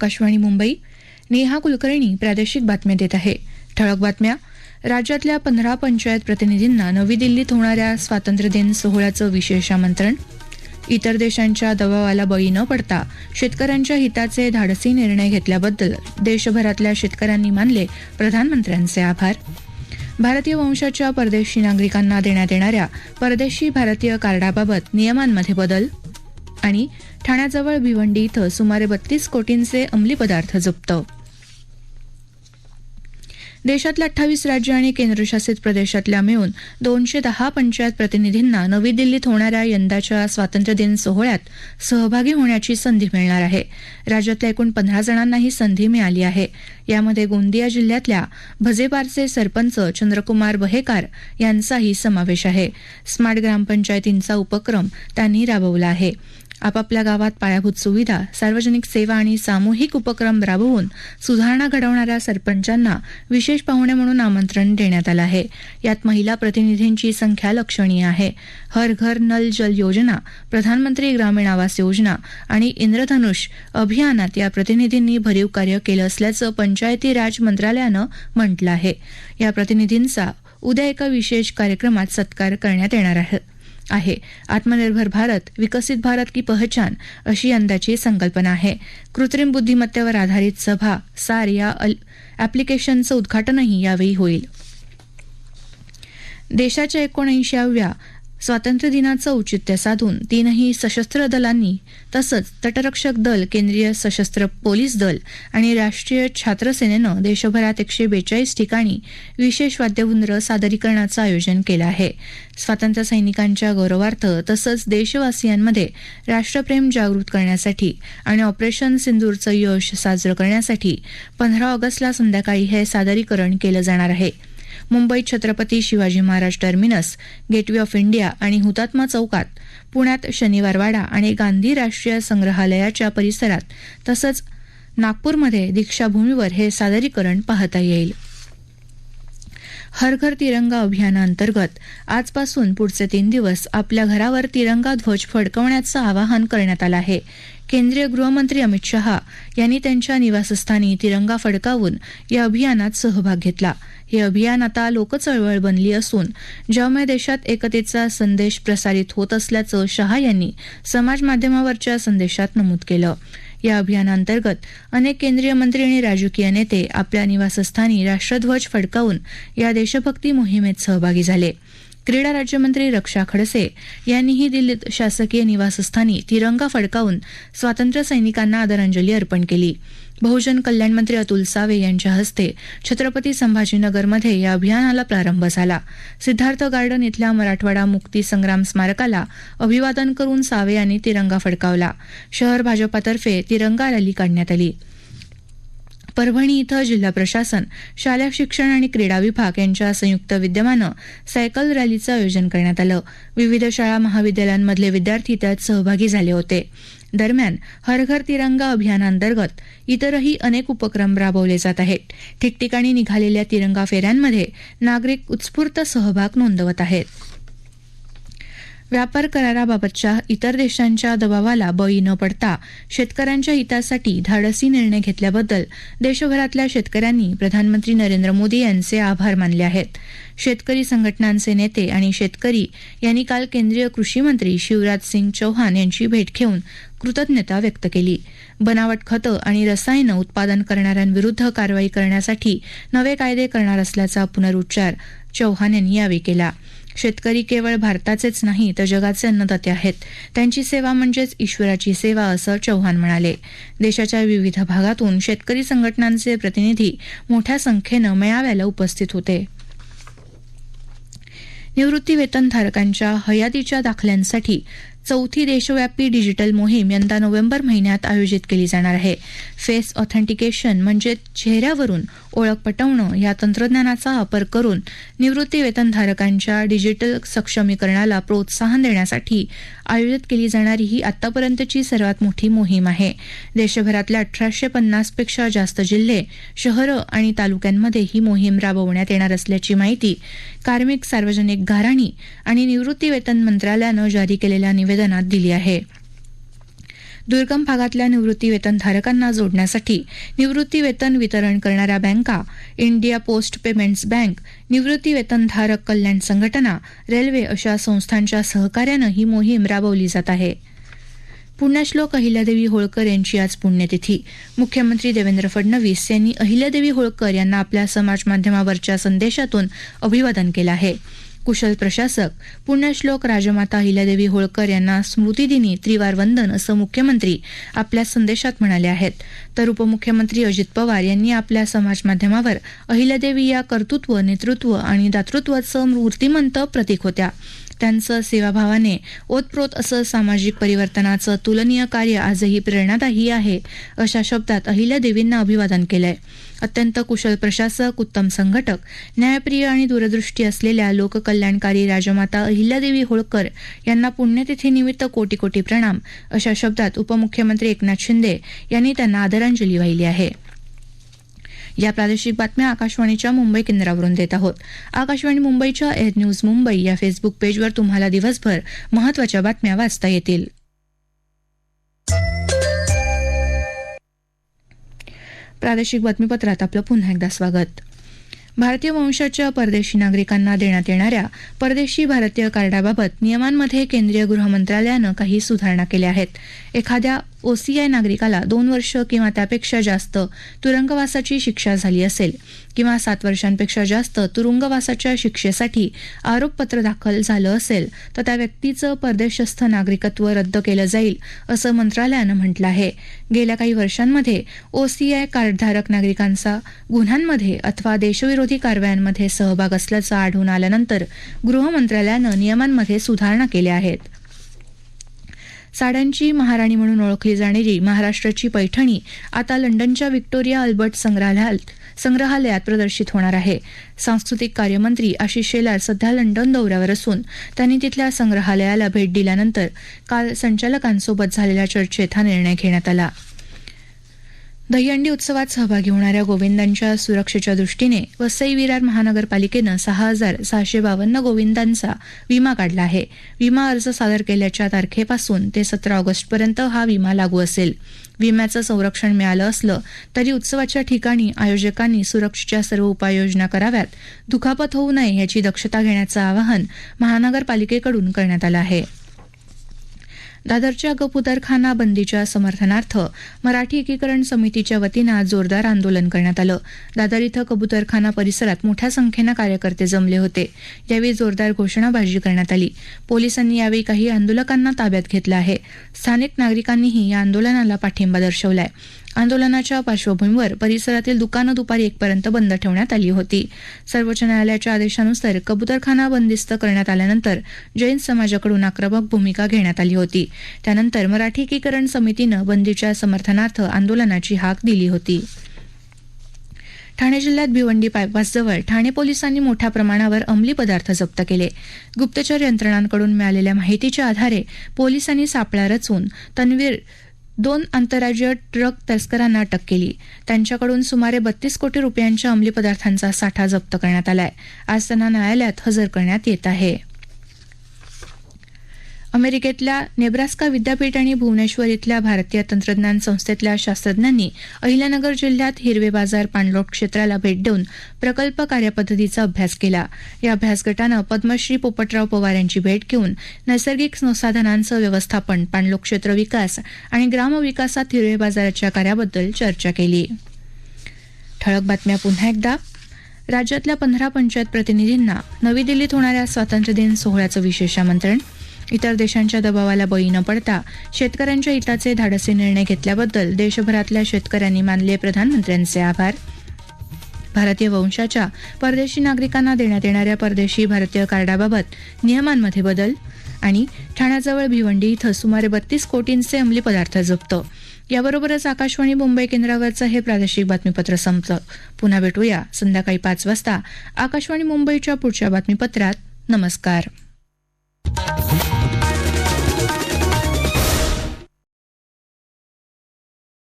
आकाशवाणी मुंबई. नेहा कुलकर्णी प्रादेशिक बातम्या देत आहे. ठळक बातम्या. राज्यातल्या पंधरा पंचायत प्रतिनिधींना नवी दिल्लीत होणाऱ्या स्वातंत्र्यदिन सोहळ्याचं विशेष आमंत्रण. इतर देशांच्या दबावाला बळी न पडता शेतकऱ्यांच्या हिताचे धाडसी निर्णय घेतल्याबद्दल देशभरातल्या शेतकऱ्यांनी मानले प्रधानमंत्र्यांचे आभार. भारतीय वंशाच्या परदेशी नागरिकांना देण्यात येणाऱ्या परदेशी भारतीय कार्डाबाबत नियमांमध्ये बदल. आणि ठाण्याजवळ भिवंडी इथं सुमारे बत्तीस कोटींचे अंमली पदार्थ जप्त. देशातल्या अठ्ठावीस राज्य आणि केंद्रशासित प्रदेशातल्या मिळून दोनशे दहा पंचायत प्रतिनिधींना नवी दिल्लीत होणाऱ्या यंदाच्या स्वातंत्र्यदिन सोहळ्यात सहभागी होण्याची संधी मिळणार आहे. राज्यातल्या एकूण पंधरा जणांना ही संधी मिळाली आहे. यामध्ये गोंदिया जिल्ह्यातल्या भजेपारचे सरपंच चंद्रकुमार बहेकार यांचाही समावेश आहे. स्मार्ट ग्रामपंचायतींचा उपक्रम त्यांनी राबवला आहे. आपापल्या गावात पायाभूत सुविधा सार्वजनिक सेवा आणि सामूहिक उपक्रम राबवून सुधारणा घडवणाऱ्या सरपंचांना विशेष पाहुणे म्हणून आमंत्रण देण्यात आलं आहे. यात महिला प्रतिनिधींची संख्या लक्षणीय आहे. हर घर नल जल योजना प्रधानमंत्री ग्रामीण आवास योजना आणि इंद्रधनुष अभियानात या प्रतिनिधींनी भरीव कार्य केलं असल्याचं पंचायती राज मंत्रालयानं म्हटलं आहे. या प्रतिनिधींचा उद्या एका विशेष कार्यक्रमात सत्कार करण्यात येणार आहे. आहे. आत्मनिर्भर भारत विकसित भारत की पहचान अशी यंदाची संकल्पना आहे. कृत्रिम बुद्धिमत्तेवर आधारित सभा सार या ॲप्लिकेशनचं उद्घाटनही यावेळी होईल. देशाच्या एकोणऐंशीव्या स्वातंत्र्य दिनाचं औचित्य साधून तीनही सशस्त्र दलांनी तसंच तटरक्षक दल केंद्रीय सशस्त्र पोलीस दल आणि राष्ट्रीय छात्र सेनेनं देशभरात एकशे बेचाळीस ठिकाणी विशेष वाद्यवृंद सादरीकरणाचं आयोजन केलं आहे. स्वातंत्र्य सैनिकांच्या गौरवार्थ तसंच देशवासियांमध्ये राष्ट्रप्रेम जागृत करण्यासाठी आणि ऑपरेशन सिंदूरचं यश साजरं करण्यासाठी पंधरा ऑगस्टला संध्याकाळी हे सादरीकरण केलं जाणार आहे. मुंबईत Chhatrapati Shivaji Maharaj terminus gateway of India आणि हुतात्मा चौकात पुण्यात शनिवारवाडा आणि गांधी राष्ट्रीय संग्रहालयाच्या परिसरात तसंच नागपूरमध्ये दीक्षाभूमीवर हे सादरीकरण पाहता येईल. हर घर तिरंगा अभियानाअंतर्गत आजपासून पुढचे तीन दिवस आपल्या घरावर तिरंगा ध्वज फडकवण्याचं आवाहन करण्यात आलं आहे. केंद्रीय गृहमंत्री अमित शहा यांनी त्यांच्या निवासस्थानी तिरंगा फडकावून या अभियानात सहभाग घेतला. हे अभियान आता लोकचळवळ बनली असून ज्यामुळे देशात एकतेचा संदेश प्रसारित होत असल्याचं शहा यांनी समाज माध्यमावरच्या संदेशात नमूद केलं. या अभियानांतर्गत अनेक केंद्रीय मंत्री आणि राजकीय नेते आपल्या निवासस्थानी राष्ट्रध्वज फडकावून या देशभक्ती मोहिमेत सहभागी झाले. क्रीडा राज्यमंत्री रक्षा खडसे यांनीही दिल्लीत शासकीय निवासस्थानी तिरंगा फडकावून स्वातंत्र्य सैनिकांना आदरांजली अर्पण केली. बहुजन कल्याण मंत्री अतुल सावे यांच्या हस्ते छत्रपती संभाजीनगरमध्ये या अभियानाला प्रारंभ झाला. सिद्धार्थ गार्डन इथल्या मराठवाडा मुक्ती संग्राम स्मारकाला अभिवादन करून सावे यांनी तिरंगा फडकावला. शहर भाजपातर्फे तिरंगा रॅली काढण्यात आली. परभणी इथं जिल्हा प्रशासन शालेय शिक्षण आणि क्रीडा विभाग यांच्या संयुक्त विद्यमानं सायकल रॅलीचं आयोजन करण्यात आलं. विविध शाळा महाविद्यालयांमधले विद्यार्थी त्यात सहभागी झाले होते. दरम्यान हर घर तिरंगा अभियानांतर्गत इतरही अनेक उपक्रम राबवले जात आहेत. ठिकठिकाणी निघालेल्या तिरंगा फेऱ्यांमध्ये नागरिक उत्स्फूर्त सहभाग नोंदवत आहेत. व्यापार कराराबाबतच्या इतर देशांच्या दबावाला बळी न पडता शेतकऱ्यांच्या हितासाठी धाडसी निर्णय घेतल्याबद्दल देशभरातल्या शेतकऱ्यांनी प्रधानमंत्री नरेंद्र मोदी यांचे आभार मानले आहेत. शेतकरी संघटनांचे नेते आणि शेतकरी यांनी काल केंद्रीय कृषी मंत्री शिवराज सिंग चौहान यांची भेट घेऊन कृतज्ञता व्यक्त केली. बनावट खतं आणि रसायनं उत्पादन करणाऱ्यांविरुद्ध कारवाई करण्यासाठी नवे कायदे करणार असल्याचा पुनरुच्चार चौहान यांनी यावेळी केला. शेतकरी केवळ भारताचेच नाही तर जगाचे अन्नदाते आहेत. त्यांची सेवा म्हणजेच ईश्वराची सेवा असं चौहान म्हणाले. देशाच्या विविध भागातून शेतकरी संघटनांचे प्रतिनिधी मोठ्या संख्येनं मेळाव्याला उपस्थित होते. निवृत्ती वेतनधारकांच्या हयातीच्या दाखल्यांसाठी चौथी देशव्यापी डिजिटल मोहीम यंदा नोव्हेंबर महिन्यात आयोजित केली जाणार आहे. फेस ऑथेंटिकेशन म्हणजे चेहऱ्यावरून ओळख पटवणं या तंत्रज्ञानाचा वापर करून निवृत्ती वेतनधारकांच्या डिजिटल सक्षमीकरणाला प्रोत्साहन देण्यासाठी आयोजित केली जाणारी ही आतापर्यंतची सर्वात मोठी मोहीम आहे. देशभरातल्या अठराशे पन्नासपेक्षा जास्त जिल्हे शहरं आणि तालुक्यांमध्ये ही मोहीम राबवण्यात येणार असल्याची माहिती कार्मिक सार्वजनिक घाराणी आणि निवृत्ती वेतन मंत्रालयानं जारी केलेल्या निवेदन निवेदनात दिली आहे. दुर्गम भागातल्या निवृत्ती वेतनधारकांना जोडण्यासाठी निवृत्ती वेतन वितरण करणाऱ्या बँका इंडिया पोस्ट पेमेंट्स बँक निवृत्ती वेतनधारक कल्याण संघटना रेल्वे अशा संस्थांच्या सहकार्यानं ही मोहीम राबवली जात आहे. पुण्यश्लोक अहिल्यादेवी होळकर यांची आज पुण्यतिथी. मुख्यमंत्री देवेंद्र फडणवीस यांनी अहिल्यादेवी होळकर यांना आपल्या समाज माध्यमावरच्या संदेशातून अभिवादन केलं आहे. कुशल प्रशासक. पुण्यश्लोक राजमाता अहिल्यादेवी होळकर यांना स्मृतिदिनी त्रिवार वंदन असं मुख्यमंत्री आपल्या संदेशात म्हणाले आहेत. तर उपमुख्यमंत्री अजित पवार यांनी आपल्या समाज माध्यमावर अहिल्यादेवी या कर्तृत्व नेतृत्व आणि दातृत्वाचं मूर्तिमंत प्रतीक होत्या. त्यांचं सेवाभावाने ओतप्रोत असं सामाजिक परिवर्तनाचं तुलनीय कार्य आजही प्रेरणादायी आहे अशा शब्दात अहिल्यादेवींना अभिवादन केलंय. अत्यंत कुशल प्रशासक उत्तम संघटक न्यायप्रिय आणि दूरदृष्टी असलेल्या लोककल्याणकारी राजमाता अहिल्यादेवी होळकर यांना पुण्यतिथीनिमित्त कोटी कोटी प्रणाम अशा शब्दात उपमुख्यमंत्री एकनाथ शिंदे यांनी त्यांना आदरांजली वाहिली आहे. या प्रादेशिक बातम्या आकाशवाणीच्या मुंबई केंद्रावरून देत आहोत. आकाशवाणी मुंबईच्या एअर न्यूज मुंबई या फेसबुक पेजवर तुम्हाला दिवसभर महत्त्वाच्या बातम्या वाचता येतील. प्रादेशिक बातमीपत्रात आपलं पुन्हा एकदा स्वागत. भारतीय वंशाच्या परदेशी नागरिकांना देण्यात येणाऱ्या परदेशी भारतीय कार्डाबाबत नियमांमध्ये केंद्रीय गृह मंत्रालयानं काही सुधारणा केल्या आहेत. एखाद्या ओसीआय नागरिकाला दोन वर्ष किंवा त्यापेक्षा जास्त तुरुंगवासाची शिक्षा झाली असेल किंवा सात वर्षांपेक्षा जास्त तुरुंगवासाच्या शिक्षेसाठी आरोपपत्र दाखल झालं असेल तर त्या व्यक्तीचं परदेशस्थ नागरिकत्व रद्द केलं जाईल असं मंत्रालयानं म्हटलं आहे. गेल्या काही वर्षांमध्ये ओसीआय कार्डधारक नागरिकांचा गुन्ह्यांमध्ये अथवा देशविरोधी कारवायांमध्ये सहभाग असल्याचं आढळून आल्यानंतर गृह मंत्रालयानं नियमांमध्ये सुधारणा केल्या आहेत. साड्यांची महाराणी म्हणून ओळखली जाणारी महाराष्ट्राची पैठणी आता लंडनच्या व्हिक्टोरिया अल्बर्ट संग्रहालयात संग्रहालयात प्रदर्शित होणार आहे. सांस्कृतिक कार्यमंत्री आशिष शेलार सध्या लंडन दौऱ्यावर असून त्यांनी तिथल्या संग्रहालयाला भेट दिल्यानंतर काल संचालकांसोबत झालेल्या चर्चेत हा निर्णय घेण्यात आला. दहीहंडी उत्सवात सहभागी होणाऱ्या गोविंदांच्या सुरक्षेच्या दृष्टीने वसई विरार महानगरपालिकेनं सहा हजार सहाशे बावन्न गोविंदांचा विमा काढला आहे. विमा अर्ज सादर केल्याच्या तारखेपासून ते सतरा ऑगस्टपर्यंत हा विमा लागू असेल. विम्याचं संरक्षण मिळालं असलं तरी उत्सवाच्या ठिकाणी आयोजकांनी सुरक्षेच्या सर्व उपाययोजना कराव्यात. दुखापत होऊ नये याची दक्षता घेण्याचं आवाहन महानगरपालिकेकडून करण्यात आलं आहे. दादरच्या गपुदरखाना बंदीच्या समर्थनार्थ मराठी एकीकरण समितीच्या वतीनं आज जोरदार आंदोलन करण्यात आलं. दादर इथं कबुतरखाना परिसरात मोठ्या संख्येनं कार्यकर्ते जमले होते. यावेळी जोरदार घोषणाबाजी करण्यात आली. पोलिसांनी यावेळी काही आंदोलकांना ताब्यात घेतलं आहे. स्थानिक नागरिकांनीही या आंदोलनाला पाठिंबा दर्शवलाय. आंदोलनाच्या पार्श्वभूमीवर परिसरातील दुकानं दुपारी एकपर्यंत बंद ठेवण्यात आली होती. सर्वोच्च न्यायालयाच्या आदेशानुसार कबुतरखाना बंदिस्त करण्यात आल्यानंतर जैन समाजाकडून आक्रमक भूमिका घेण्यात आली होती. त्यानंतर मराठी एकीकरण समितीनं बंदीच्या समर्थनार्थ आंदोलनाची हाक दिली होती. ठाणे जिल्ह्यात भिवंडी बायपासजवळ ठाणे पोलिसांनी मोठ्या प्रमाणावर अंमली पदार्थ जप्त केले. गुप्तचर यंत्रणांकडून मिळालेल्या माहितीच्या आधारे पोलिसांनी सापळा रचून तन्वीर दोन आंतरराज्यीय ट्रक तस्करांना अटक केली. त्यांच्याकडून सुमारे बत्तीस कोटी रुपयांच्या अंमली पदार्थांचा साठा जप्त करण्यात आलाय. आज त्यांना न्यायालयात हजर करण्यात येत आहे. अमेरिकेतल्या नेब्रास्का विद्यापीठ आणि भुवनेश्वर इथल्या भारतीय तंत्रज्ञान संस्थेतल्या शास्त्रज्ञांनी अहिल्यानगर जिल्ह्यात हिरवे बाजार पाणलोट क्षेत्राला भेट देऊन प्रकल्प कार्यपद्धतीचा अभ्यास केला. या अभ्यास गटानं पद्मश्री पोपटराव पवार यांची भेट घेऊन नैसर्गिक संसाधनांचं व्यवस्थापन पाणलोट क्षेत्र विकास आणि ग्रामविकासात हिरवे बाजाराच्या कार्याबद्दल चर्चा केली. ठळक बातम्या पुन्हा एकदा. राज्यातल्या पंधरा पंचायत प्रतिनिधींना नवी दिल्लीत होणाऱ्या स्वातंत्र्यदिन सोहळ्याचं विशेष आमंत्रण. इतर देशांच्या दबावाला बळी न पडता शेतकऱ्यांच्या हिताचे धाडसी निर्णय घेतल्याबद्दल देशभरातल्या शेतकऱ्यांनी मानले प्रधानमंत्र्यांचे आभार. भारतीय वंशाच्या परदेशी नागरिकांना देण्यात येणाऱ्या परदेशी भारतीय कार्डाबाबत नियमांमध्ये बदल आणि ठाण्याजवळ भिवंडी इथं सुमारे बत्तीस कोटींचे अंमली पदार्थ जप्त. याबरोबरच आकाशवाणी मुंबई केंद्रावरचं हे प्रादेशिक बातमीपत्र संपलं. पुन्हा भेटूया संध्याकाळी पाच वाजता आकाशवाणी मुंबईच्या पुढच्या बातमीपत्रात. नमस्कार.